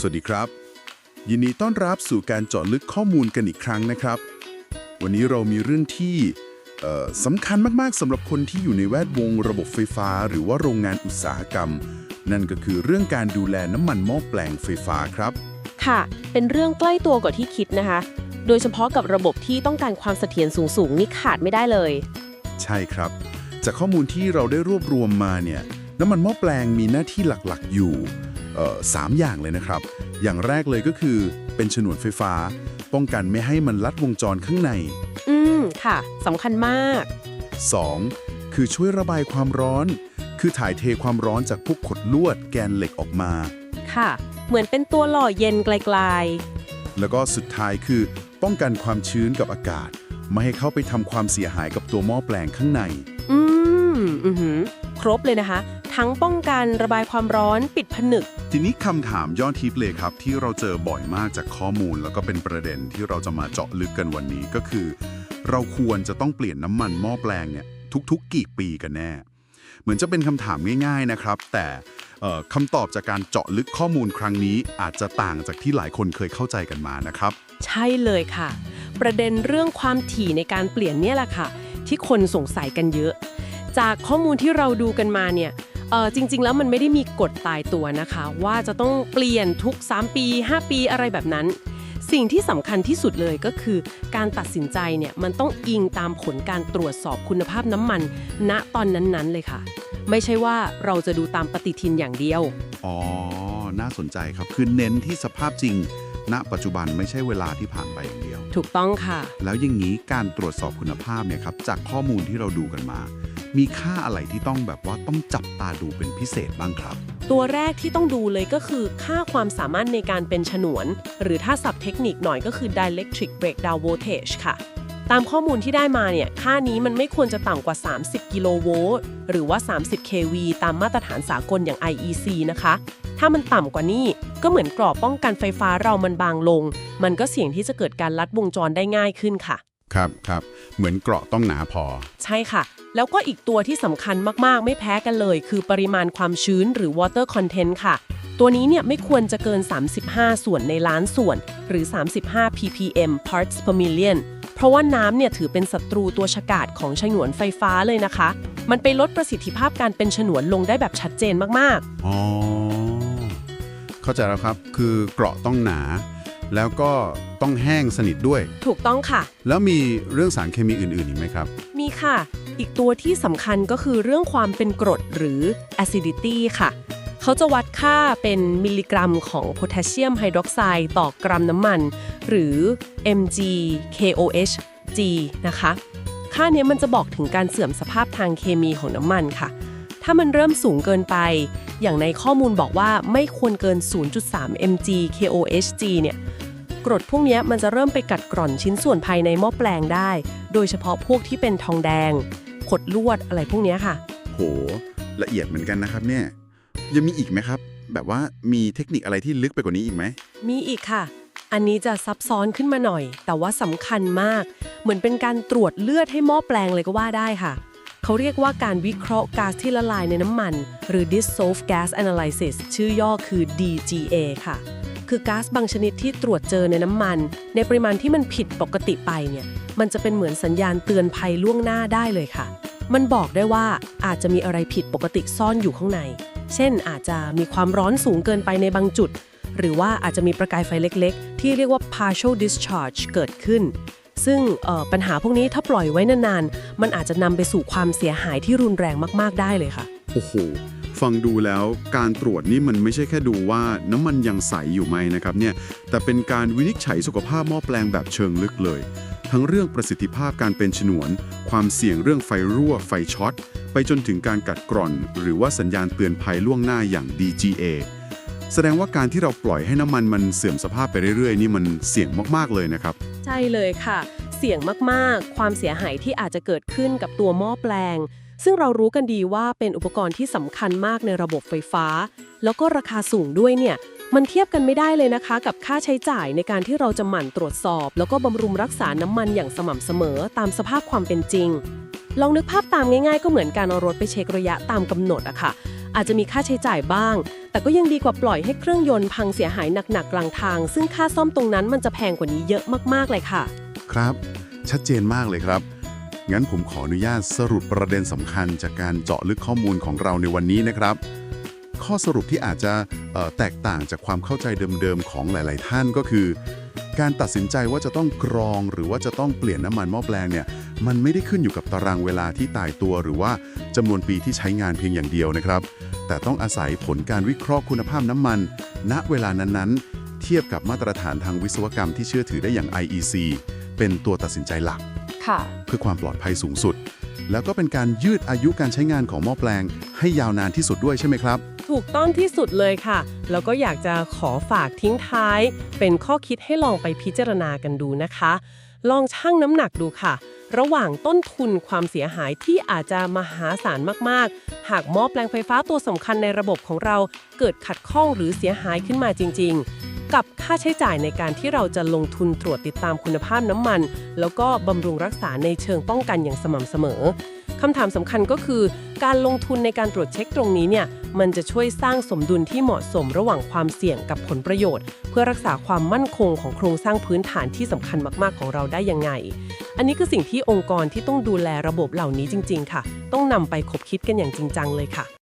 สวัสดีครับ ยินดีต้อนรับสู่การเจาะลึกข้อมูลกันอีกครั้งนะครับ วันนี้เรามีเรื่องที่เอ่อสำคัญมาก ๆสำหรับคนที่อยู่ในแวดวงระบบไฟฟ้า หรือว่าโรงงานอุตสาหกรรม นั่นก็คือเรื่องการดูแลน้ำมันหม้อแปลงไฟฟ้าครับ ค่ะ เป็นเรื่องใกล้ตัวกว่าที่คิดนะคะ โดยเฉพาะกับระบบที่ต้องการความเสถียรสูงๆนี่ขาดไม่ได้เลย ใช่ครับ จากข้อมูลที่เราได้รวบรวมมาเนี่ยน้ำมันหม้อแปลงมีหน้าที่หลักๆ อยู่เอ่อ สามอย่างเลยนะครับ อย่างแรกเลยก็คือเป็นฉนวนไฟฟ้า ป้องกันไม่ให้มันลัดวงจรข้างใน อืม ค่ะสำคัญมาก 2. คือช่วยระบายความร้อน คือถ่ายเทความร้อนจากพวกขดลวดแกนเหล็กออกมา ค่ะ เหมือนเป็นตัวหล่อเย็นไกลแล้วก็สุดท้ายคือ ป้องกันความชื้นกับอากาศ ไม่ให้เข้าไปทำความเสียหายกับตัวหม้อแปลงข้างในๆอืม อือหือ ครบเลยนะคะ ทั้งป้องกันระบายความร้อนปิดผนึก ทีนี้คำถามยอดทิปเลยครับ ที่เราเจอบ่อยมากจากข้อมูล แล้วก็เป็นประเด็นที่เราจะมาเจาะลึกกันวันนี้ก็คือ เราควรจะต้องเปลี่ยนน้ำมันหม้อแปลงเนี่ยทุกๆ กี่ปีกันแน่ เหมือนจะเป็นคำถามง่าย ๆนะครับ แต่เอ่อคำตอบจากการเจาะลึกข้อมูลครั้งนี้อาจจะต่างจากที่หลายคนเคยเข้าใจกันมานะครับ ใช่เลยค่ะ ประเด็นเรื่องความถี่ในการเปลี่ยนเนี่ยแหละค่ะ ที่คนสงสัยกันเยอะ จากข้อมูลที่เราดูกันมาเนี่ย เออจริง ๆ แล้วมันไม่ได้มีกฎตายตัวนะคะ ว่าจะต้องเปลี่ยนทุก 3 ปี 5 ปีอะไรแบบนั้น สิ่งที่สำคัญที่สุดเลยก็คือ การตัดสินใจเนี่ยมันต้องอิงตามผลการตรวจสอบคุณภาพน้ำมัน ณตอนนั้นๆเลยค่ะ ไม่ใช่ว่าเราจะดูตามปฏิทินอย่างเดียว อ๋อ น่าสนใจครับ คือเน้นที่สภาพจริง ณ ปัจจุบันไม่ใช่เวลาที่ผ่านไปอย่างเดียว ถูกต้องค่ะ แล้วอย่างนี้การตรวจสอบคุณภาพเนี่ยครับจากข้อมูลที่เราดูกันมา มีค่าอะไรที่ต้องแบบว่าต้องจับตาดูเป็นพิเศษบ้างครับ ตัวแรกที่ต้องดูเลยก็คือ ค่าความสามารถในการเป็นฉนวน หรือถ้าศัพท์เทคนิคหน่อยก็คือ dielectric breakdown voltage ค่ะ ตามข้อมูลที่ได้มาเนี่ย ค่านี้มันไม่ควรจะต่ำกว่า 30 กิโลโวลต์หรือว่า 30 kV ตามมาตรฐานสากลอย่าง IEC นะคะ ถ้ามันต่ำกว่านี้ก็เหมือนกรอบป้องกันไฟฟ้าเรามันบางลง มันก็เสี่ยงที่จะเกิดการลัดวงจรได้ง่ายขึ้นค่ะ ครับครับเหมือนเกราะต้องหนาพอ ใช่ค่ะ แล้วก็อีกตัวที่สำคัญมากๆ ไม่แพ้กันเลย คือปริมาณความชื้นหรือ water content ค่ะ ตัวนี้เนี่ยไม่ควรจะเกิน 35 ส่วนในล้านส่วน หรือ 35 ppm parts per million เพราะว่าน้ำเนี่ยถือเป็นศัตรูตัวฉกาจของฉนวนไฟฟ้าเลยนะคะ มันไปลดประสิทธิภาพการเป็นฉนวนลงได้แบบชัดเจนมากอ๋อ เข้าใจแล้วครับ คือเกราะต้องหนา แล้วก็ต้องแห้งสนิทด้วยๆถูกต้องค่ะ แล้วมีเรื่องสารเคมีอื่นๆอีกไหมครับ มีค่ะ อีกตัวที่สำคัญก็คือเรื่องความเป็นกรดหรือ acidity ค่ะ เขาจะวัดค่าเป็นมิลลิกรัมของโพแทสเซียมไฮดรอกไซด์ต่อกรัมน้ำมัน หรือ mg KOH G นะคะ ค่าเนี้ยมันจะบอกถึงการเสื่อมสภาพทางเคมีของน้ำมันค่ะ ถ้ามันเริ่มสูงเกินไป อย่างในข้อมูลบอกว่าไม่ควรเกิน 0.3 mg KOH G เนี่ยกรดพวกเนี้ยมันจะเริ่มไปกัดกร่อนชิ้นส่วนภายในหม้อแปลงได้ โดยเฉพาะพวกที่เป็นทองแดง ขดลวดอะไรพวกเนี้ยค่ะ โห ละเอียดเหมือนกันนะครับเนี่ย ยังมีอีกไหมครับ แบบว่ามีเทคนิคอะไรที่ลึกไปกว่านี้อีกไหม มีอีกค่ะ อันนี้จะซับซ้อนขึ้นมาหน่อย แต่ว่าสำคัญมาก เหมือนเป็นการตรวจเลือดให้หม้อแปลงเลยก็ว่าได้ค่ะ เขาเรียกว่าการวิเคราะห์ก๊าซที่ละลายในน้ำมัน หรือ dissolved gas analysis ชื่อย่อคือ DGA ค่ะ คือก๊าซบางชนิดที่ตรวจเจอในน้ำมัน ในปริมาณที่มันผิดปกติไปเนี่ย มันจะเป็นเหมือนสัญญาณเตือนภัยล่วงหน้าได้เลยค่ะ มันบอกได้ว่าอาจจะมีอะไรผิดปกติซ่อนอยู่ข้างใน เช่น อาจจะมีความร้อนสูงเกินไปในบางจุด หรือว่าอาจจะมีประกายไฟเล็ก ๆ ที่เรียกว่า partial discharge เกิดขึ้น ซึ่งปัญหาพวกนี้ถ้าปล่อยไว้นานๆ มันอาจจะนำไปสู่ความเสียหายที่รุนแรงมากๆได้เลยค่ะ โอ้โห ฟังดูแล้วการตรวจนี่มันไม่ใช่แค่ดูว่าน้ำมันยังใสอยู่ไหมนะครับเนี่ย แต่เป็นการวินิจฉัยสุขภาพหม้อแปลงแบบเชิงลึกเลย ทั้งเรื่องประสิทธิภาพการเป็นฉนวน ความเสี่ยงเรื่องไฟรั่ว ไฟช็อต ไปจนถึงการกัดกร่อน หรือว่าสัญญาณเตือนภัยล่วงหน้าอย่าง DGA แสดงว่าการที่เราปล่อยให้น้ำมันมันเสื่อมสภาพไปเรื่อยๆ นี่มันเสี่ยงมากๆเลยนะครับ ช่เลยค่ะ เสี่ยงมากๆ ความเสียหายที่อาจจะเกิดขึ้นกับตัวหม้อแปลง ซึ่งเรารู้กันดีว่าเป็นอุปกรณ์ที่สำคัญมากในระบบไฟฟ้า แล้วก็ราคาสูงด้วยเนี่ยมันเทียบกันไม่ได้เลยนะคะ กับค่าใช้จ่ายในการที่เราจะหมั่นตรวจสอบ แล้วก็บำรุงรักษาน้ำมันอย่างสม่ำเสมอตามสภาพความเป็นจริง ลองนึกภาพตามง่ายๆ ก็เหมือนการเอารถไปเช็คระยะตามกำหนดอะค่ะ อาจจะมีค่าใช้จ่ายบ้าง แต่ก็ยังดีกว่าปล่อยให้เครื่องยนต์พังเสียหายหนักๆกลางทาง ซึ่งค่าซ่อมตรงนั้นมันจะแพงกว่านี้เยอะมากๆเลยค่ะ ครับ ชัดเจนมากเลยครับ งั้นผมขออนุญาตสรุปประเด็นสำคัญจากการเจาะลึกข้อมูลของเราในวันนี้นะครับ ข้อสรุปที่อาจจะแตกต่างจากความเข้าใจเดิมๆของหลาย ๆ ท่านก็คือ การตัดสินใจว่าจะต้องกรองหรือว่าจะต้องเปลี่ยนน้ำมันหม้อแปลงเนี่ยมันไม่ได้ขึ้นอยู่กับตารางเวลาที่ตายตัวหรือว่าจำนวนปีที่ใช้งานเพียงอย่างเดียวนะครับ แต่ต้องอาศัยผลการวิเคราะห์คุณภาพน้ำมัน ณเวลานั้นๆ เทียบกับมาตรฐานทางวิศวกรรมที่เชื่อถือได้อย่าง IEC เป็นตัวตัดสินใจหลัก ค่ะ เพื่อความปลอดภัยสูงสุด แล้วก็เป็นการยืดอายุการใช้งานของหม้อแปลง ให้ยาวนานที่สุดด้วยใช่ไหมครับ ถูกต้องที่สุดเลยค่ะ แล้วก็อยากจะขอฝากทิ้งท้าย เป็นข้อคิดให้ลองไปพิจารณากันดูนะคะ ลองชั่งน้ำหนักดูค่ะ ระหว่างต้นทุนความเสียหายที่อาจจะมหาศาลมากๆ หากหม้อแปลงไฟฟ้าตัวสำคัญในระบบของเราเกิดขัดข้องหรือเสียหายขึ้นมาจริง ๆ กับค่าใช้จ่ายในการที่เราจะลงทุนตรวจติดตามคุณภาพน้ำมัน แล้วก็บำรุงรักษาในเชิงป้องกันอย่างสม่ำเสมอคำถามสำคัญก็คือ การลงทุนในการตรวจเช็คตรงนี้เนี่ยมันจะช่วยสร้างสมดุลที่เหมาะสมระหว่างความเสี่ยงกับผลประโยชน์ เพื่อรักษาความมั่นคงของโครงสร้างพื้นฐานที่สำคัญมากๆ ของเราได้ยังไง อันนี้คือสิ่งที่องค์กรที่ต้องดูแลระบบเหล่านี้จริง ๆ ค่ะ ต้องนำไปคบคิดกันอย่างจริงจังเลยค่ะ